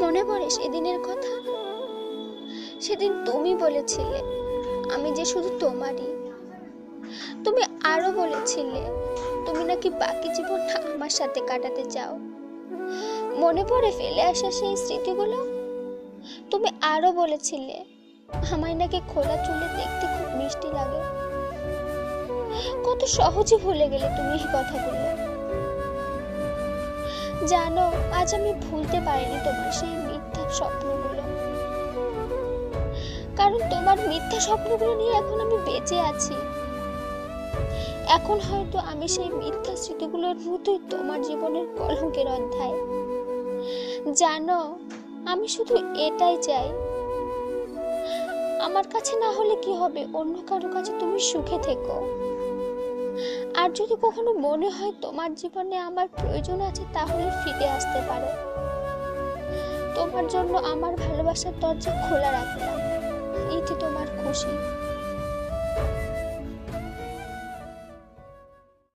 মনে পড়ে সেদিনের কথা? সেদিন তুমি বলেছিলে, আমি যে শুধু তোমারই। তুমি আরও বলেছিলে, তুমি নাকি বাকি জীবনটা আমার সাথে কাটাতে চাও। মনে পড়ে ফেলে আসা সেই স্মৃতিগুলো? তুমি আরও বলেছিলে, আমায় নাকি খোলা চুলে দেখতে খুব মিষ্টি লাগে। কত সহজে ভুলে গেলে তুমি এই কথাগুলো। জানো, আজ আমি ভুলতে পারিনি তোমার সেই মিথ্যা স্বপ্নগুলো। কারণ তোমার মিথ্যা স্বপ্নগুলো নিয়ে এখন আমি বেঁচে আছি। এখন হয়তো আমি সেই মিথ্যা স্মৃতিগুলোর মতোই তোমার জীবনের কলঙ্কের অধ্যায়। জানো, আমি শুধু এটাই চাই। আমার কাছে না হলে কি হবে? অন্য কারও কাছে তুমি সুখে থেকো। আর যদি কখনো মনে হয় তোমার জীবনে আমার প্রয়োজন আছে, তাহলে ফিরে আসতে পারো। তোমার জন্য আমার ভালোবাসার দরজা খোলা রাখলাম। এটি তোমার খুশি।